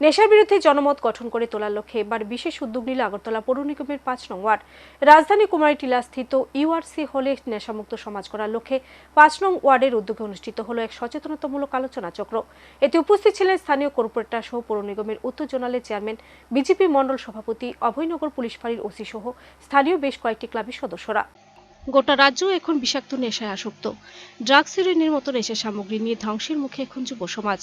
নেশার বিরুদ্ধে জনমত গঠন করে তোলার লক্ষ্যে এবার বিশেষ উদ্যোগ নিল আগরতলা পৌর নিগমের পাঁচ নং ওয়ার্ড। রাজধানী কুমারীটিলা স্থিত ইউআরসি হলে নেশামুক্ত সমাজ করার লক্ষ্যে পাঁচ নং ওয়ার্ডের উদ্যোগে অনুষ্ঠিত হলো এক সচেতনতামূলক আলোচনা চক্র। এতে উপস্থিত ছিলেন স্থানীয় কর্পোরেটর সহ পৌর নিগমের উত্তর জোনালের চেয়ারম্যান, বিজেপি মণ্ডল সভাপতি, অভয়নগর পুলিশ ফাঁড়ির ওসি সহ স্থানীয় বেশ কয়েকটি ক্লাবের সদস্যরা। গোটা রাজ্য এখন বিষাক্ত নেশায় আসক্ত। ড্রাগস হেরোইনের মতো নেশা সামগ্রী নিয়ে ধ্বংসের মুখে এখন যুব সমাজ।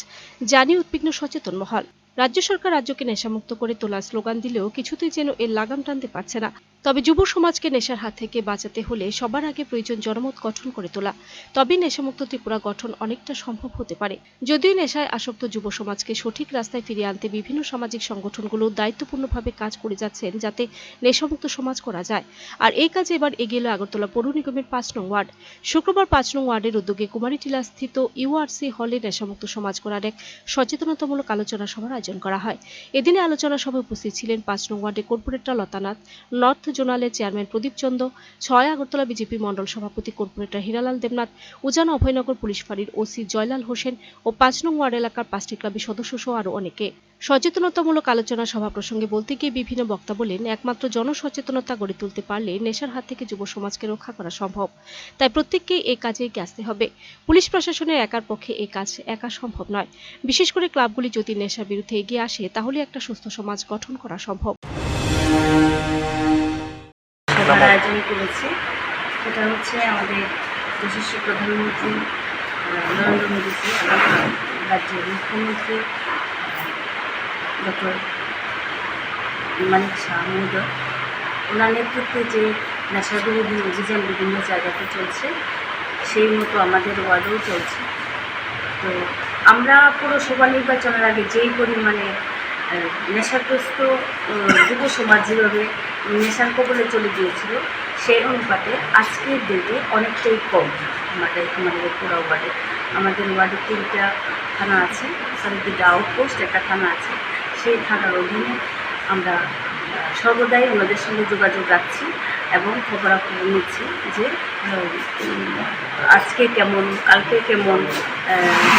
জানি উদ্বিগ্ন সচেতন মহল। রাজ্য সরকার রাজ্যকে নেশামুক্ত করে তোলার স্লোগান দিলেও কিছুতেই যেন এর লাগাম টানতে পারছে না। তবে যুব সমাজকে নেশার হাত থেকে বাঁচাতে হলে সবার আগে প্রয়োজন জনমত গঠন করে তোলা। তবে নেশামুক্ত ত্রিপুরা গঠন অনেকটা সম্ভব হতে পারে। যদিও নেশায় আসক্ত যুব সমাজকে সঠিক রাস্তায় ফিরিয়ে আনতে বিভিন্ন সামাজিক সংগঠনগুলো দায়িত্বপূর্ণভাবে কাজ করে যাচ্ছেন যাতে নেশামুক্ত সমাজ করা যায়। আর এই কাজে এবার এগিয়ে এলো আগরতলা পৌর নিগমের পাঁচ নং ওয়ার্ড। শুক্রবার পাঁচ নং ওয়ার্ডের উদ্যোগে কুমারীটিলা স্থিত ইউআরসি হলে নেশামুক্ত সমাজ করার এক সচেতনতামূলক আলোচনা সভার আয়োজন করা হয়। এদিনে আলোচনা সভায় উপস্থিত ছিলেন পাঁচ নং ওয়ার্ডের কর্পোরেটর লতানাথ, নর্থ জোনালের চেয়ারম্যান প্রদীপ চন্দ ছয় আগরতলা বিজেপি মণ্ডল সভাপতি কর্পোরেটর হীরালাল দেবনাথ, উজান অভয়নগর পুলিশ ফাঁড়ির ওসি জয়লাল হোসেন ও পাঁচ নং ওয়ার্ড এলাকার পাঁচটি ক্লাবের সদস্য সহ আরও অনেকে। সচেতনতামূলক আলোচনা সভা প্রসঙ্গে বলতে গিয়ে বিভিন্ন বক্তা বলেন, একমাত্র জনসচেতনতা গড়ে তুলতে পারলে নেশার হাত থেকে যুব সমাজকে রক্ষা করা সম্ভব। তাই প্রত্যেককেই এই কাজে এগিয়ে আসতে হবে। পুলিশ প্রশাসনের একার পক্ষে এই কাজ একা সম্ভব নয়। বিশেষ করে ক্লাবগুলি যদি নেশার বিরুদ্ধে এগিয়ে আসে, তাহলে একটা সুস্থ সমাজ গঠন করা সম্ভব। সভার আয়োজন করেছে। সেটা হচ্ছে আমাদের যশস্বী প্রধানমন্ত্রী নরেন্দ্র মোদীজি আমাদের রাজ্যের মুখ্যমন্ত্রী ডক্টর মানিক শাহ মহোদয়। ওনার নেতৃত্বে যে নেশা বিরোধী অভিযান বিভিন্ন জায়গাতে চলছে সেই মতো আমাদের ওয়ার্ডেও চলছে। তো আমরা পুরো পৌরসভা নির্বাচনের আগে যেই পরিমাণে নেশাগ্রস্ত যুব সমাজ যেভাবে নেশার কবলে চলে গিয়েছিল, সেই অনুপাতে আজকের ডেটে অনেকটাই কম আমাদের আমাদের পুরা ওয়ার্ডে। আমাদের ওয়ার্ডে তিনটা থানা আছে সরি দুটা আউটপোস্ট একটা থানা আছে। সেই থানার অধীনে আমরা সর্বদাই ওনাদের সঙ্গে যোগাযোগ রাখছি এবং খবরাখবর নিচ্ছি যে আজকে কেমন, কালকে কেমন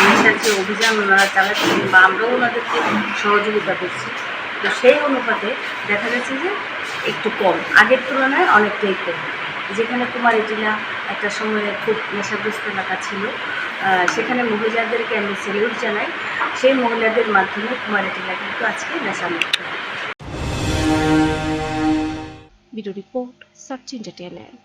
নেশার যে অভিযান ওনারা চালাচ্ছেন বা আমরাও ওনাদেরকে সহযোগিতা করছি। তো সেই অনুপাতে দেখা যাচ্ছে যে একটু কম, আগের তুলনায় অনেকটাই কম। যেখানে কুমারী জেলা একটা সময়ে খুব নেশাগ্রস্ত এলাকা ছিল সেখানে মহিলাদেরকে আমি সেলিউট জানাই। সেই মহিলাদের মাধ্যমে কুমারী জেলা কিন্তু আজকে নেশামুক্ত। Bureau report Search Entertainment